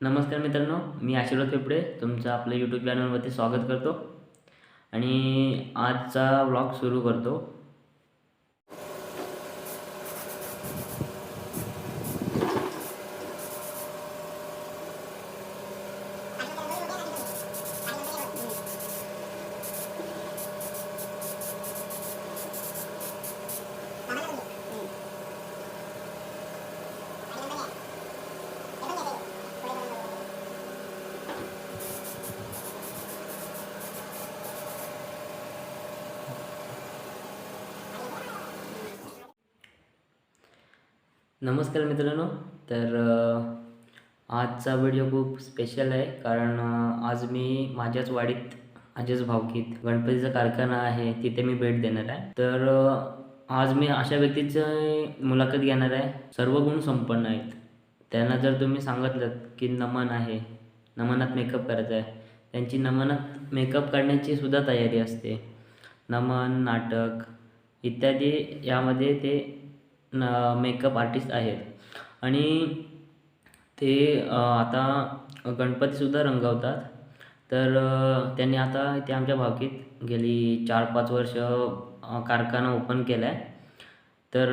नमस्कार मित्रांनो मी आशीर्वाद पेपडे तुमचं आपल्या यूट्यूब चॅनलवरती स्वागत करतो. आणि आजचा व्लॉग सुरू करतो. नमस्कार मित्रांनो तर आजचा व्हिडिओ खूप स्पेशल आहे कारण आज मी माझ्याच वाडीत माझ्याच भावकीत गणपतीचा कारखाना आहे तिथे मी भेट देणार आहे. तर आज मी अशा व्यक्तीची मुलाखत घेणार आहे सर्व गुण संपन्न आहेत. त्यांना जर तुम्ही सांगितलं की नमन आहे नमनात मेकअप करायचा आहे त्यांची नमनात मेकअप काढण्याची सुद्धा तयारी असते. नमन नाटक इत्यादी यामध्ये ते मेकअप आर्टिस्ट आहेत. आणि ते आता गणपतीसुद्धा रंगवतात. तर त्यांनी आता इथे आमच्या भावकीत गेली चार पाच वर्ष कारखाना ओपन केला आहे तर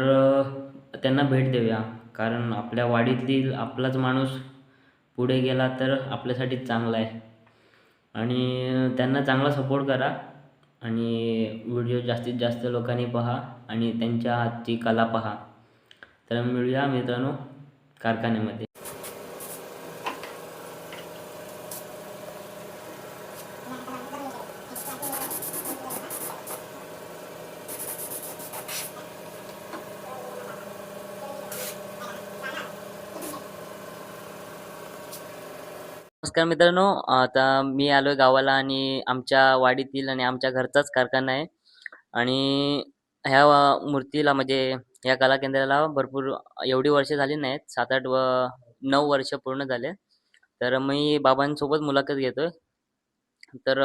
त्यांना भेट देऊया. कारण आपल्या वाडीतील आपलाच माणूस पुढे गेला तर आपल्यासाठी चांगला आहे. आणि त्यांना चांगला सपोर्ट करा. आणि व्हिडिओ जास्तीत जास्त लोकांनी पहा. आणि त्यांच्या हातची कला पहा. तर मिळूया मित्रांनो कारखान्यामध्ये. नमस्कार मित्रांनो आता मी आलोय गावाला आणि आमच्या वाडीतील आणि आमच्या घरचाच कारखाना आहे. आणि ह्या मूर्तीला म्हणजे या कला केंद्राला भरपूर एवढी वर्ष झाली नाहीत. सात आठ व नऊ वर्ष पूर्ण झाले. तर मी बाबांसोबत मुलाखत घेतोय. तर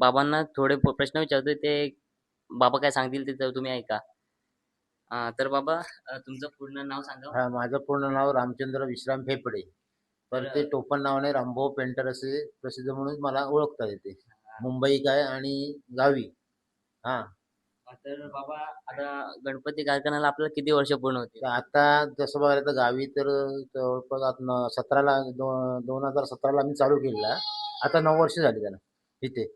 बाबांना थोडे प्रश्न विचारतोय. ते बाबा काय सांगतील ते तर तुम्ही ऐका. तर बाबा तुमचं पूर्ण नाव सांगा. हा माझं पूर्ण नाव रामचंद्र विश्राम फेफडे पण ते टोपण नावाने रामभाऊ पेंटर असे प्रसिद्ध म्हणून मला ओळखतात येते. मुंबई काय आणि गावी. हा. तर बाबा आता गणपती कारखान्याला आपल्याला किती वर्ष पूर्ण होते तर आता जसं बघायला तर गावी तर जवळपास आता सतराला दोन हजार सतराला मी चालू केलेला. आता नऊ वर्ष झाली त्याला इथे.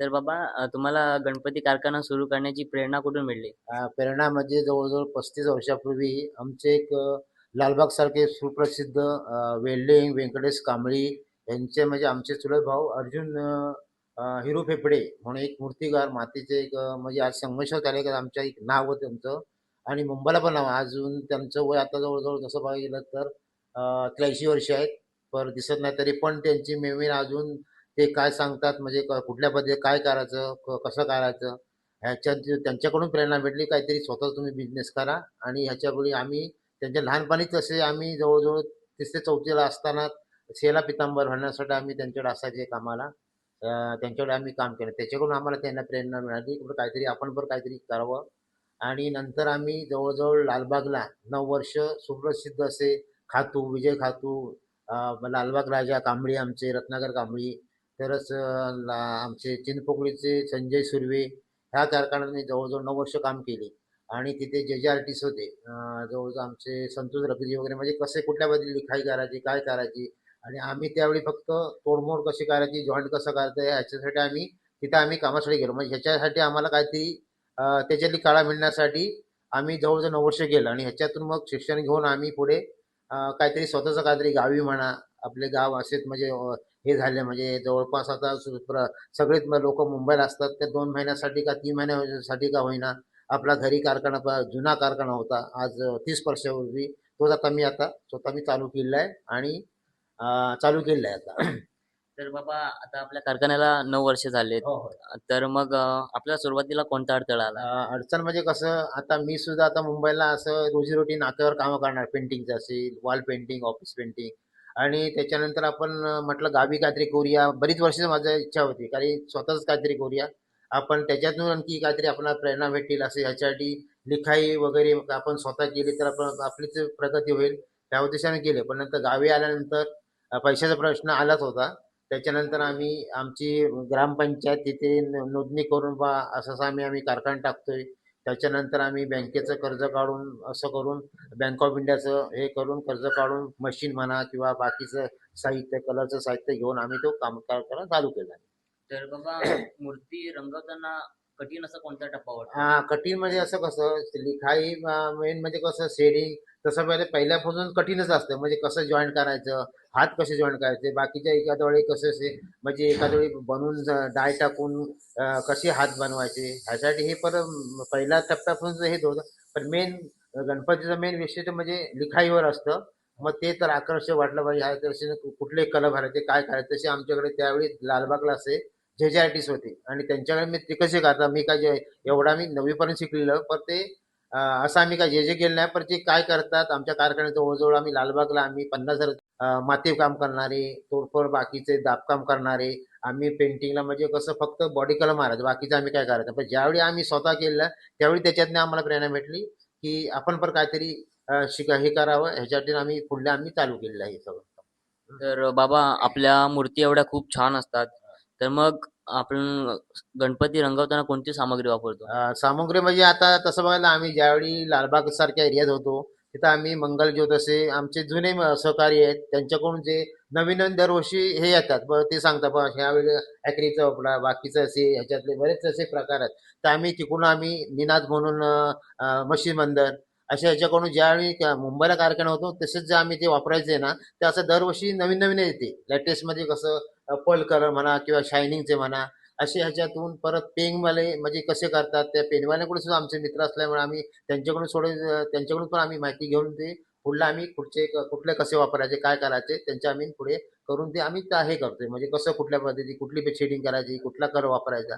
तर बाबा अ, तुम्हाला गणपती कारखाना सुरू करण्याची प्रेरणा कुठून मिळली? अं, प्रेरणा म्हणजे जवळजवळ पस्तीस वर्षापूर्वी आमचे एक अं, लालबाग सारखे सुप्रसिद्ध अं, वेल्डिंग व्यंकटेश कांबळी यांचे म्हणजे आमचे चुलत भाऊ अर्जुन अं, हिरू फेफडे म्हणून एक मूर्तिकार मातीचे एक म्हणजे आज संघर्ष झाले का आमच्या एक नाव होतं त्यांचं. आणि मुंबईला पण नाव अजून त्यांचं वय आता जवळजवळ जसं बघायला गेलं तर त्र्याऐंशी वर्ष आहेत. पर दिसत नाही तरी पण त्यांची मेमरी अजून ते काय सांगतात म्हणजे क- कुठल्या पद्धतीने काय करायचं क- कसं करायचं ह्याच्या त्यांच्याकडून प्रेरणा भेटली. काहीतरी स्वतः तुम्ही बिझनेस करा. आणि ह्याच्यापूर्वी आम्ही त्यांच्या लहानपणी तसे आम्ही जवळजवळ तिसरे चौथीला असताना सेला पितांबर भरण्यासाठी आम्ही त्यांच्याकडे असायचे कामाला. त्यांच्याकडे आम्ही काम केलं. त्याच्याकडून आम्हाला त्यांना प्रेरणा मिळाली. की काहीतरी आपण पण काहीतरी करावं. आणि नंतर आम्ही जवळजवळ लालबागला नऊ वर्ष सुप्रसिद्ध असे खातू विजय खातू लालबाग राजा कांबळी आमचे रत्नाकर कांबळी तरच ला- आमचे चिनपोकळीचे संजय सुर्वे ह्या कारखान्याने जवळजवळ नऊ वर्ष काम केले. आणि तिथे जे जे आर्टिस्ट होते जवळजवळ आमचे संतोष रगजी वगैरे म्हणजे कसे कुठल्या बद्दल लिखाई करायची काय करायची आणि आम्ही त्यावेळी फक्त तोडमोड कशी करायची जॉईंट कसं करायचं याच्यासाठी आम्ही तिथे आम्ही कामासाठी गेलो. म्हणजे ह्याच्यासाठी आम्हाला काहीतरी त्याच्यातली कळा मिळण्यासाठी आम्ही जवळजवळ नऊ वर्ष गेलो. आणि ह्याच्यातून मग शिक्षण घेऊन आम्ही पुढे काहीतरी स्वतःचं काहीतरी गावी म्हणा आपले गाव असेच म्हणजे हे झाले. म्हणजे जवळपास आता सगळेच लोक मुंबईला असतात. त्या दोन महिन्यासाठी का तीन महिन्यासाठी का होईना आपला घरी कारखाना जुना कारखाना होता. आज तीस वर्षापूर्वी तोच आता मी आता स्वतः मी चालू केलेला आहे. आणि अं, चालू केलेला आहे आता. तर बाबा आता आपल्या कारखान्याला नऊ वर्ष झालेत. हो हो. तर मग अ, आपल्याला सुरुवातीला कोणता अडथळा आला? अं, अडचण म्हणजे कसं आता मी सुद्धा आता मुंबईला असं रोजीरोटी नाक्यावर कामं करणार. पेंटिंगचं असेल वॉल पेंटिंग ऑफिस पेंटिंग आणि त्याच्यानंतर आपण अं, म्हटलं गावी काहीतरी करूया. बरीच वर्ष माझी इच्छा होती. कारण स्वतःच काहीतरी करूया. आपण त्याच्यातून आणखी काहीतरी आपल्याला प्रेरणा भेटेल असे ह्याच्यासाठी लिखाई वगैरे आपण स्वतः केली तर आपण आपलीच प्रगती होईल. त्या उद्देशाने केले. पण नंतर गावी आल्यानंतर पैशाचा प्रश्न आलाच होता. त्याच्यानंतर आम्ही आमची ग्रामपंचायत तिथे नोंदणी करून बा असं असं आम्ही आम्ही कारखाना टाकतोय. त्याच्यानंतर आम्ही बँकेचं कर्ज काढून असं करून बँक ऑफ इंडियाचं हे करून कर्ज काढून मशीन म्हणा किंवा बाकीचं साहित्य कलरचं साहित्य घेऊन आम्ही तो काम कारखाना चालू केला. तर बाबा मूर्ती रंगवताना कठीण असा कोणता टप्पा हा कठीण म्हणजे असं कसं लिखाई मेन म्हणजे कसं शेडिंग तसं पहिले पहिल्यापासून कठीणच असतं. म्हणजे कसं जॉईन करायचं हात कसे जॉईन करायचे बाकीच्या एखाद्या वेळी कसं असे म्हणजे एखाद्या वेळी बनवून डाय टाकून कसे हात बनवायचे ह्यासाठी हे पर पहिल्या टप्प्यापासून हे होतं पण मेन गणपतीचं मेन विशिष्ट म्हणजे लिखाईवर असतं. मग ते तर आकर्षक वाटलं पाहिजे. ह्या कुठले कलर भरायचे काय करायचे तसे आमच्याकडे त्यावेळी लालबागला असे जे जे आर्टिस्ट होते. आणि त्यांच्याकडे मी ते कसे करता मी काय जे एवढा मी नववीपर्यंत शिकलेलं पण ते असं आम्ही काय जे जे केलं नाही पण ते काय करतात आमच्या कारखान्यात जवळजवळ आम्ही लालबागला आम्ही पन्नास हजार माती काम करणारे तोडफोड बाकीचे दाबकाम करणारे आम्ही पेंटिंगला म्हणजे कसं फक्त बॉडी कलर मारायचं बाकीचं आम्ही काय करायचं पण ज्यावेळी आम्ही स्वतः केलं त्यावेळी त्याच्यातनं आम्हाला प्रेरणा भेटली की आपण पण काहीतरी शिका हे करावं ह्याच्यासाठी आम्ही पुढल्या आम्ही चालू केलेलं आहे हे सगळं. तर बाबा आपल्या मूर्ती एवढ्या खूप छान असतात. तर मग आपण गणपती रंगवताना कोणती सामग्री वापरतो? अं, सामुग्री म्हणजे आता तसं बघायला आम्ही ज्यावेळी लालबाग सारख्या एरियात होतो तिथं आम्ही मंगलज्योत असे आमचे जुने म- सहकारी आहेत. त्यांच्याकडून जे नवीन नवीन दरवर्षी हे येतात. बरं ते सांगतात बघ ह्यावेळी ॲक्रीचा वापरा बाकीचं असे ह्याच्यातले बरेच असे प्रकार आहेत. तर आम्ही तिकडून आम्ही निनाद म्हणून अं, मशी मंदर अशा ह्याच्याकडून ज्यावेळी मुंबईला कारखाना होतो तसेच जे आम्ही ते वापरायचे ना ते असं दरवर्षी नवीन नवीन येते. लेटेस्टमध्ये कसं पर्ल कलर म्हणा किंवा शायनिंगचे म्हणा असे ह्याच्यातून परत पेंगवाले म्हणजे कसे करतात त्या पेनवाल्याकडे सुद्धा आमचे मित्र असल्यामुळे आम्ही त्यांच्याकडून सोडून त्यांच्याकडून पण आम्ही माहिती घेऊन ते पुढला आम्ही कुठचे कुठले कसे वापरायचे काय करायचे त्यांच्या आम्ही पुढे करून ते आम्ही हे करतोय. म्हणजे कसं कुठल्या पद्धती कुठली शेडिंग करायची कुठला कलर वापरायचा.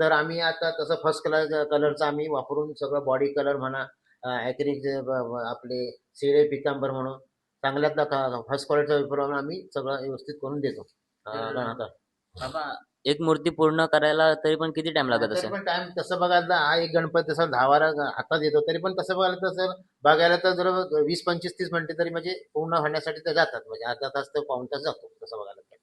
तर आम्ही आता तसं फर्स्ट कलर कलरचा आम्ही वापरून सगळं बॉडी कलर म्हणा ॲक्रिक आपले शिळे पितांबर म्हणून चांगल्यातला फर्स्ट क्वालिटीचा वापरून आम्ही सगळं व्यवस्थित करून देतो. एक मूर्ती पूर्ण करायला तरी पण किती टाइम लागत तरी असेल? पण टाइम तसं बघायला तर हा एक गणपती तसा दहा बारा हातात येतो तरी पण तसं बघायला तर सर बघायला तर जर वीस पंचवीस तीस मिनिटे तरी म्हणजे पूर्ण होण्यासाठी ते जातात म्हणजे अर्धा तास तर पाऊण तास जातो तसं बघायला तर.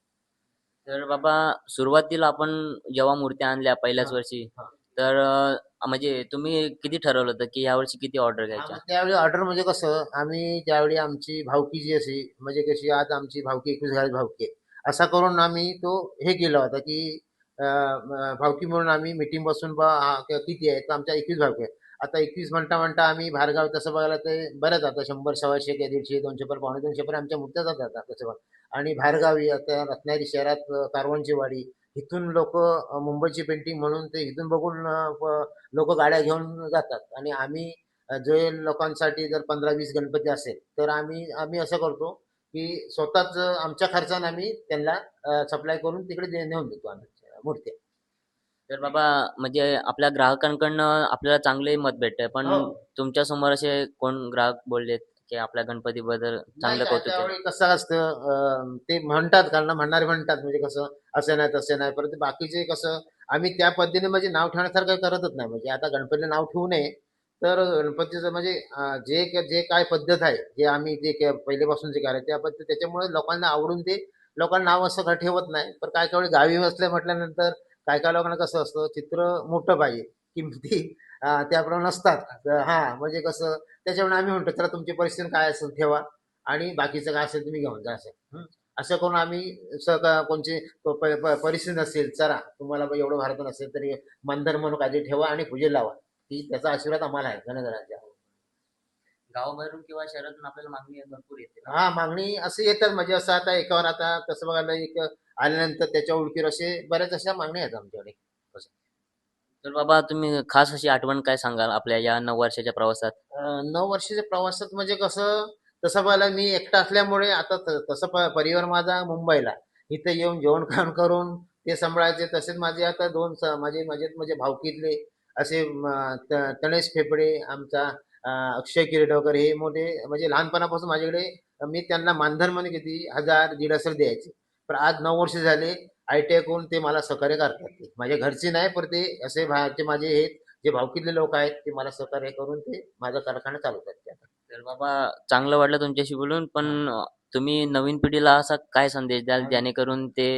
तर बाबा सुरुवातीला आपण जेव्हा मूर्त्या आणल्या पहिल्याच हा, वर्षी हा. तर अं, म्हणजे तुम्ही किती ठरवलं होतं की यावर्षी किती ऑर्डर घ्यायच्या? आम्ही त्यावेळी ऑर्डर म्हणजे कसं आम्ही त्यावेळी आमची भावकी जी अशी म्हणजे कशी आज आमची भावकी एकवीस घराची भावकी आहे. असा करून आम्ही तो हे केला होता की भावकी म्हणून आम्ही मिटिंग बसून बा किती आहे? तर आमच्या एकवीस भावकी आहे आता एकवीस म्हणता म्हणता आम्ही बाहेरगाव तसं बघायला ते बऱ्याच आता शंभर सव्वाशे काय दीडशे दोनशे पर पावणे दोनशे पर आमच्या मूर्त्या जातात तसं बघ. आणि बाहेरगावी आता रत्नागिरी शहरात अं, कारवांची वाडी इथून लोक मुंबईची पेंटिंग म्हणून ते इथून बघून लोक गाड्या घेऊन जातात. आणि आम्ही जे लोकांसाठी जर पंधरा वीस गणपती असेल तर आम्ही आम्ही असं करतो की स्वतःच आमच्या खर्चाने आम्ही त्यांना सप्लाय करून तिकडे दे- नेऊन देतो आम्ही मूर्त्या तर बाबा म्हणजे आपल्या ग्राहकांकडनं आपल्याला चांगले मत भेटतंय पण हो. तुमच्यासमोर असे कोण ग्राहक बोललेत की आपल्या गणपतीबद्दल चांगलं नाही, कौतुक केलं त्यावेळी कसं असतं अं, ते म्हणतात कारण म्हणणारे म्हणतात म्हणजे कसं असं नाही तसं नाही परंतु बाकीचे कसं आम्ही त्या पद्धतीने म्हणजे नाव ठेवण्यासारखं करतच नाही म्हणजे आता गणपतीला नाव ठेवू नये तर गणपतीचं म्हणजे जे जे काय पद्धत आहे जे आम्ही जे पहिल्यापासून जे करायचं त्या पद्धत त्याच्यामुळे लोकांना आवडून ते लोकांना नाव असं काही ठेवत नाही. पण काय काय गावी असल्या म्हटल्यानंतर काय काय लोकांना कसं असतं चित्र मोठं पाहिजे. किमती त्याप्रमाणे नसतात. हा म्हणजे कसं त्याच्यामुळे आम्ही म्हणतो चला तुमची परिस्थिती काय असेल ठेवा आणि बाकीचं काय असेल तुम्ही घेऊन जा असं. असं करून आम्ही कोणची परिस्थिती नसेल चला तुम्हाला एवढं भारत नसेल तरी मंदर म्हणून काहीतरी ठेवा आणि पूजे लावा. की त्याचा आशीर्वाद आम्हाला आहे गणगणाच्या गावाबाहेरून किंवा शहरातून आपल्याला मागणी भरपूर येते हा मागणी असं येतात. म्हणजे असं आता एकावर आता तसं बघायला एक आल्यानंतर त्याच्या ओळखीवर असे बऱ्याच अशा मागण्या आहेत आमच्याकडे. तर बाबा तुम्ही खास अशी आठवण काय सांगाल आपल्या या नऊ वर्षाच्या प्रवासात? अं, नऊ वर्षाच्या प्रवासात म्हणजे कसं तसं बघायला मी एकटा असल्यामुळे आता त- तसं प- परिवार माझा मुंबईला. इथे येऊन जेवण खाण करून ते सांभाळायचे. तसेच माझे आता दोन स- माझे माझे म्हणजे भावकीतले असे तणेश फेफडे आमचा अक्षय किरडकर हे मोठे म्हणजे लहानपणापासून माझ्याकडे मी त्यांना मानधन म्हणून किती हजार दीड हजार द्यायचे. पण आज नऊ वर्ष झाले आय टी आय करून ते मला सहकार्य करतात ते. माझ्या घरचे नाही पण ते असे बाहेरचे माझे हे जे भावकीतले लोक आहेत ते मला सहकार्य करून ते माझा कारखाना चालवतात ते आता तर बाबा चांगलं वाटलं तुमच्याशी बोलून पण तुम्ही नवीन पिढीला असा काय संदेश द्याल. जेणेकरून ते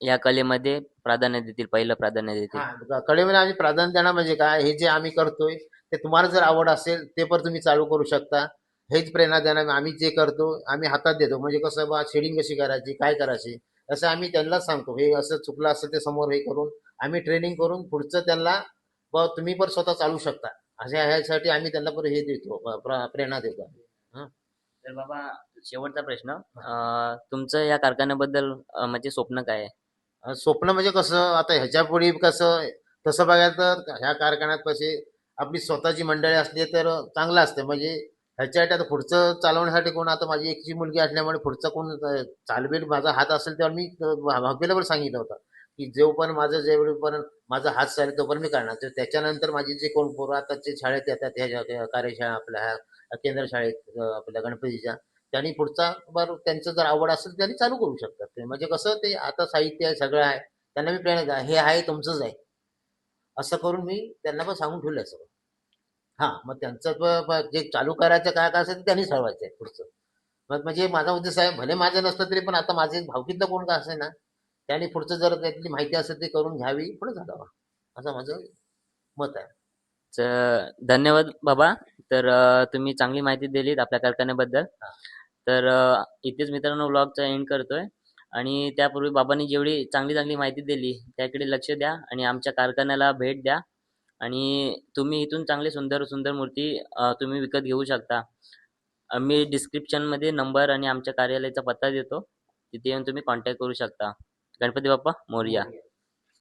या कलेमध्ये प्राधान्य देतील पहिलं प्राधान्य देतील. हा कलेमध्ये आम्ही प्राधान्य देणार म्हणजे काय? हे जे आम्ही करतोय ते तुम्हाला जर आवड असेल ते पण तुम्ही चालू करू शकता. हेच प्रेरणा देणार आम्ही जे करतो आम्ही हातात देतो. म्हणजे कसं बा शेडिंग कशी करायची काय करायची असं आम्ही त्यांनाच सांगतो. हे असं चुकलं असेल ते समोर हे करून आम्ही ट्रेनिंग करून पुढचं त्यांना ब तुम्ही पण स्वतः चालू शकता. अशा ह्यासाठी आम्ही त्यांना पण हे देतो प्र- प्रेरणा देतो तर बाबा शेवटचा प्रश्न. अ, तुमचं या कारखान्याबद्दल अ, म्हणजे स्वप्न काय आहे? स्वप्न म्हणजे कसं आता ह्याच्या पुढे कसं तसं बघायला तर ह्या कारखान्यात कसे आपली स्वतःची मंडळी असली तर चांगलं असतं. म्हणजे ह्याच्यासाठी आता पुढचं चालवण्यासाठी कोण आता माझी एकची मुलगी असल्यामुळे पुढचं कोण अं, चालवेल माझा हात असेल तेव्हा मी अं, भाग्याला पण सांगितलं होतं की जेवपर्यंत माझं जेवढेपर्यंत माझा हात चालेल तोपर्यंत मी करणार. तर त्याच्यानंतर माझी जे कोण पोरं आता जे शाळेत येतात ह्या कार्यशाळा आपल्या ह्या केंद्र शाळेत आपल्या गणपतीच्या त्यांनी पुढचा बरं त्यांचं जर आवड असेल त्यांनी चालू करू शकतात. ते म्हणजे कसं ते आता साहित्य आहे सगळं आहे. त्यांना मी प्रेरणा हे आहे तुमचंच आहे. असं करून मी त्यांना पण सांगून ठेवलं सगळं. हां मग त्यांचं जे चालू करायचं काय काय असेल ते त्यांनी ठरवायचं आहे पुढचं. मग म्हणजे माझा उद्देश आहे भले माझं नसलं तरी पण आता माझे भावकीतलं कोण का असेल ना त्यांनी पुढचं जर त्यातली माहिती असेल ते करून घ्यावी पुढे झाडावा असं माझं मत आहे. तर धन्यवाद बाबा. तर तुम्ही चांगली माहिती दिलीत आपल्या कारखान्याबद्दल. तर इथेच मित्रांनो ब्लॉगचा एंड करतोय. आणि त्यापूर्वी बाबांनी जेवढी चांगली चांगली माहिती दिली त्याकडे लक्ष द्या आणि आमच्या कारखान्याला भेट द्या. आणि तुम्ही इथून चांगले सुंदर सुंदर मूर्ती तुम्ही विकत घेऊ शकता. मी डिस्क्रिप्शनमध्ये नंबर आणि आमच्या कार्यालयाचा पत्ता देतो. तिथे येऊन तुम्ही कॉन्टॅक्ट करू शकता. गणपती बाप्पा मोरया.